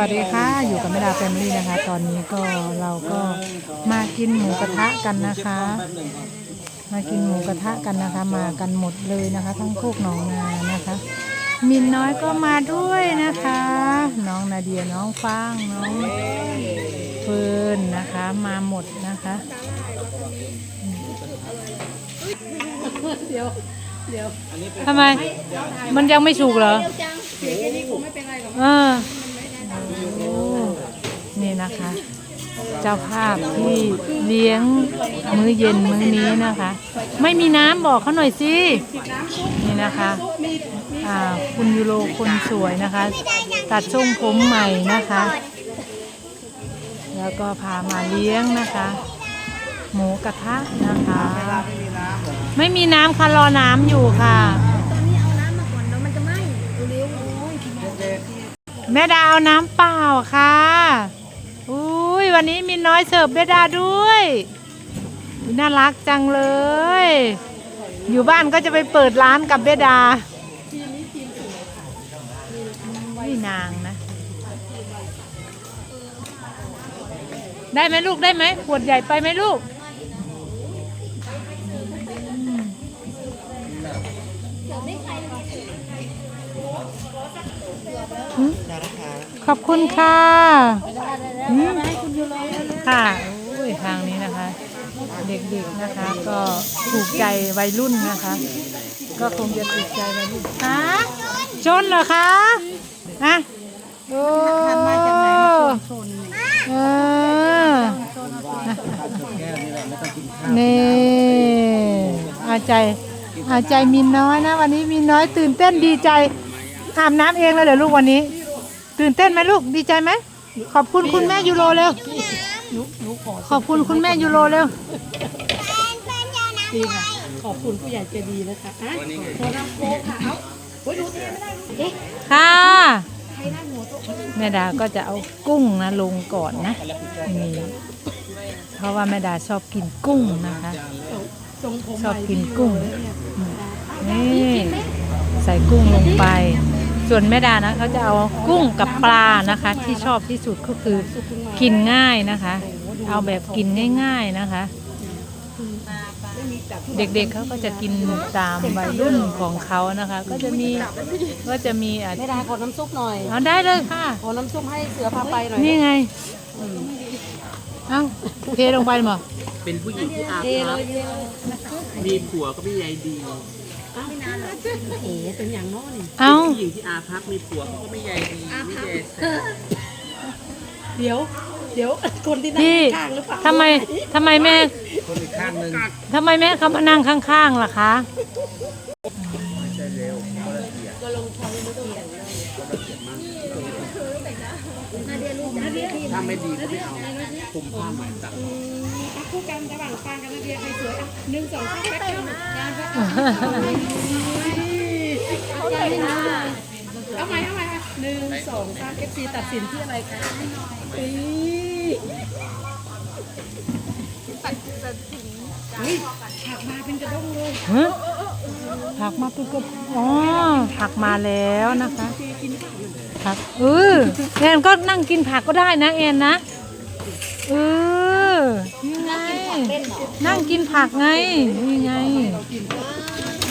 วัสดีค่ะ อยู่กับแม่ดาแฟมิลี่นะคะ ตอนนี้ก็เราก็มากินหมูกระทะกันนะคะ มากินหมูกระทะกันนะคะ มากันหมดเลยนะคะ ทั้งโคกหนองนานะคะ มินน้อยก็มาด้วยนะคะ น้องนาเดียน้องฟางน้องเฟิร์นนะคะ มาหมดนะคะทำไม มันยังไม่สุกเหรอเออ โอ้นี่นะคะ เจ้าภาพที่เลี้ยงมื้อเย็นมื้อนี้นะคะ ไม่มีน้ำบอกเขาหน่อยสิ นี่นะคะอ่าคุณยูโรคนสวยนะคะ ตัดทรงผมใหม่นะคะ แล้วก็พามาเลี้ยงนะคะ หมูกระทะนะคะ ไม่มีน้ำค่ะรอน้ำอยู่ค่ะ แม่ดาเอาน้ำเปล่าค่ะอุ้ยวันนี้มีน้อยเสิร์ฟแม่ดาด้วยน่ารักจังเลย อยู่บ้านก็จะไปเปิดร้านกับแม่ดานี่นางนะ ได้ไหมลูกได้ไหมขวดใหญ่ไปไหมลูก ขอบคุณค่ะอืมค่ะอุ้ยทางนี้นะคะ เด็กๆนะคะ ก็ถูกใจวัยรุ่นนะคะ ก็คงจะถูกใจวัยรุ่นฮะชนเหรอคะฮะโอ้เออนี่อาใจอาใจมินน้อยนะ วันนี้มินน้อยตื่นเต้นดีใจอาบน้ำเองเลยเหรอลูกวันนี้ ตื่นเต้นไหมลูกดีใจไหมขอบคุณคุณแม่ยูโรเร็วขอบคุณคุณแม่ยูโรเร็วดีค่ะขอบคุณผู้ใหญ่ใจดีนะคะอะโคน้ำโคกค่ะเอาโอ้ยดูสิไม่ได้เอ๊ะค่ะแม่ดาก็จะเอากุ้งนะลงก่อนนะนี่เพราะว่าแม่ดาชอบกินกุ้งนะคะทรงผมชอบกินกุ้งนี่ใส่กุ้งลงไป ส่วนแม่ดานะเขาจะเอากุ้งกับปลานะคะ ที่ชอบที่สุดก็คือกินง่ายนะคะ เอาแบบกินง่าย ๆนะคะ เด็กๆเขาก็จะกินตามวัยรุ่นของเขานะคะ ก็จะมีก็จะมีอะไม่ได้ขอน้ำซุปหน่อยเอาได้เลยค่ะขอน้ำซุปให้เสือพาไปหน่อยนี่ไงเอาเทลงไปหมดเป็นผู้หญิงที่อาเทภัเลพยเทเลยมีผัวก็ไม่ใยดี อ้าวไม่นานหรอกโอ้โหเป็นอย่างน้อนี่เอาเป็นผู้หญิงที่อาภัพมีผัวเขาก็ไม่ใยดีไม่ใยแสเดี๋ยว เดี๋ยวคนที่นั่งพี่ข้างหรือเปล่าทำไมทำไมแม่คนอีกข้างหนึ่งทำไมแม่เขามานั่งข้างๆล่ะคะ ถ้าไม่ดีก็ไม่เอาคุมผ้าไหมตัดอะคู่กันระหว่างฟางกับนาเดียใครสวยอะหนึ่งสองสามแป๊บเดียวการแป๊บเอาใหม่เอาใหม่อะหนึ่งสองสามเอฟซีตัดสินที่อะไรคะอีเฮ้ยผักมาเป็นกระด้งเลยฮะผักมาปุ๊บก็อ๋อผักมาแล้วนะคะผัก เออแอนก็นั่งกินผักก็ได้นะแอนนะเออนี่ไงนั่งกินผักไงนี่ไง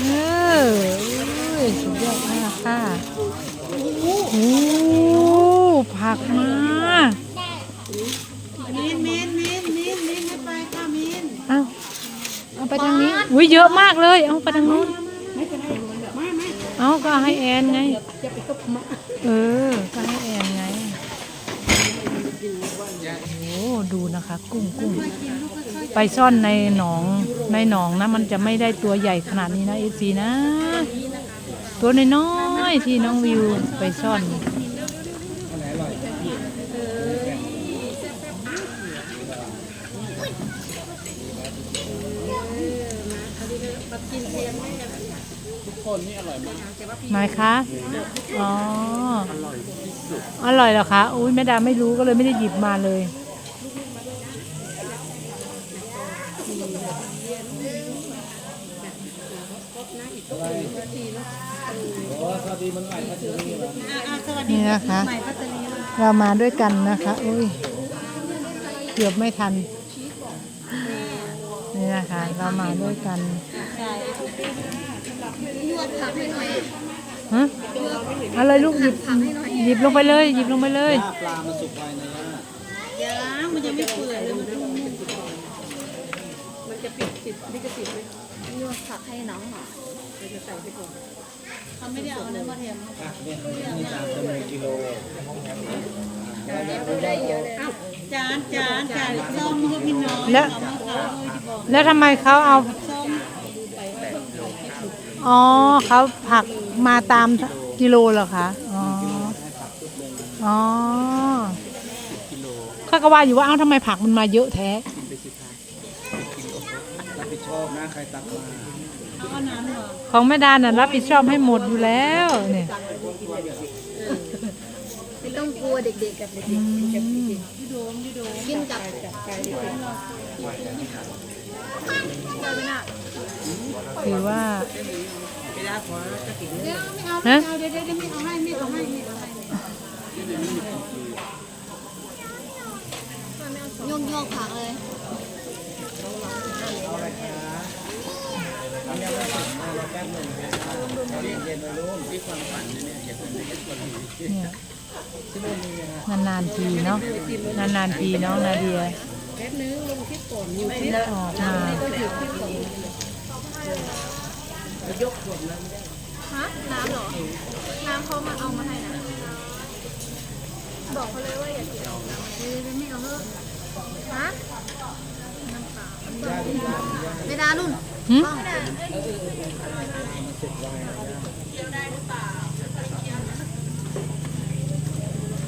เออเอ้ยสุดยอดมากค่ะโอ้ผักมามินมินมินมินมินไม่ไปค่ะมินเอาเอาไปทางนี้อุ้ยเยอะมากเลย เอาไปทางนู้นเป็นไรไม่ไม่เอาก็ให้แอนไงจะไปก็มา เออ ก็ให้แอนไง โอ้ดูนะคะ กุ้งกุ้งไปซ่อนในหนองในหนองนะ มันจะไม่ได้ตัวใหญ่ขนาดนี้นะเอซีนะ ตัวน้อยๆที่น้องวิวไปซ่อนไหนคะอ๋อ อร่อยเหรอคะ อุ้ยแม่ดาไม่รู้ก็เลยไม่ได้หยิบมาเลยเนี่นะคะ เรามาด้วยกันนะคะ อุ้ย เกือบไม่ทัน นี่นะคะ เรามาด้วยกัน ฮะอะไรลูกหยิบหยิบลงไปเลย หยิบลงไปเลยปลามันสุกไปนะมันจะไม่เปื่อยเลยมันจะนวดผักให้น้องหน่อยเขาไม่ได้เอาเนื้อมาแทนเนี่ยนี่ตามจำนวนกิโลจานจานจานส้มก็พี่น้อยแล้วแล้วทำไมเขาเอา อ๋อเขาผักมาตามกิโลเหรอคะอ๋ออ๋อข้าก็ว่าอยู่ว่าเอ้าทำไมผักมันมาเยอะแท้รับผิดชอบนะใครตักมาเอาน้ำเหรอของแม่ดาน่ะรับผิดชอบให้หมดอยู่แล้วเนี่ยไม่ต้องกลัวเด็กๆกับเด็กอืมๆกินกับไก่ไม่น่า ถือว่าเนฮะโยงโยงผักเลยนานนานทีเนาะนานนานทีเนาะนาเดียแป๊นึงลงคลิปก่อนอยู่ที่ออกมา ฮะน้ำเหรอ น้ำเขามาเอามาให้นะ บอกเขาเลยว่าอย่าเกี่ยวเดี๋ยวไม่เอาเถอะฮะน้ำเปล่าไม่ได้นุ่นหึต้อง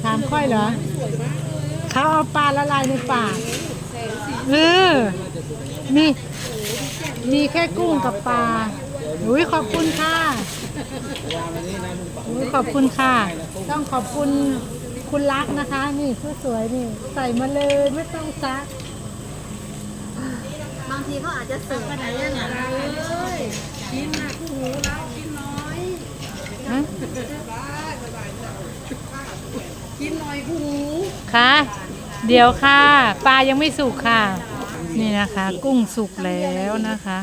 ถามค่อยเหรอ เขาเอาปลาละลายในปากเออมี มีแค่กุ้งกับปลาอุ้ยขอบคุณค่ะอุ้ยขอบคุณค่ะ ต้องขอบคุณคุณรักนะคะ นี่สวยๆนี่ ใส่มาเลยไม่ต้องซัก บางทีเขาอาจจะเสิร์ฟอะไรอย่างเงี้ยนะกินนะคู่หูเรากินน้อยฮะกินหน่อยคู่หูค่ะ เดี๋ยวค่ะ ปลายังไม่สุกค่ะ นี่นะคะ กุ้งสุกแล้วนะคะ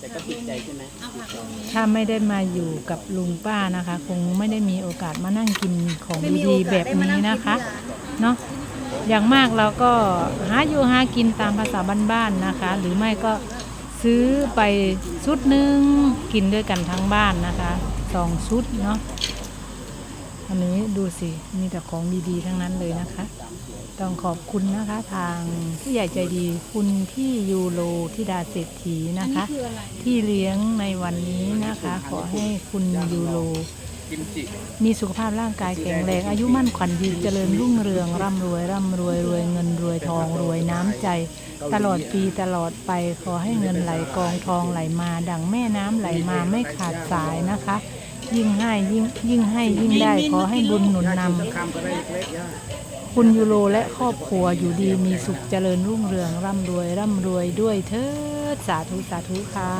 แต่ก็ติดใจใช่ไหมถ้าไม่ได้มาอยู่กับลุงป้านะคะ คงไม่ได้มีโอกาสมานั่งกินของไม่มีโอดีๆกาสแบบได้มานี้นั่งกินนะคะที่ร้านเนาะอย่างมากเราก็หาอยู่หากินตามภาษาบ้านๆนะคะ หรือไม่ก็ซื้อไปชุดหนึ่งกินด้วยกันทั้งบ้านนะคะสองชุดเนาะ อันนี้ดูสิ มีแต่ของดีๆ ทั้งนั้นเลยนะคะ ต้องขอบคุณนะคะทางผู้ใหญ่ใจดีคุณที่ยูโรที่ดาเศรษฐีนะคะ ที่เลี้ยงในวันนี้นะคะ ขอให้คุณยูโรมีสุขภาพร่างกายแข็งแรง อายุมั่นขวัญยืนเจริญรุ่งเรือง ร่ำรวย ร่ำรวยรวยเงินรวยทองรวยน้ำใจ ตลอดปีตลอดไปขอให้เงินไหลกองทองไหลมา ดังแม่น้ำไหลมาไม่ขาดสายนะคะ ยิ่งให้ยิ่งยิ่งให้ยิ่งได้ขอให้บุญหนุนนำคำก็ได้เล็กๆย่าคุณยูโรและครอบครัวอยู่ดีมีสุขเจริญรุ่งเรืองร่ำรวยร่ำรวยด้วยเถิดสาธุสาธุค่ะ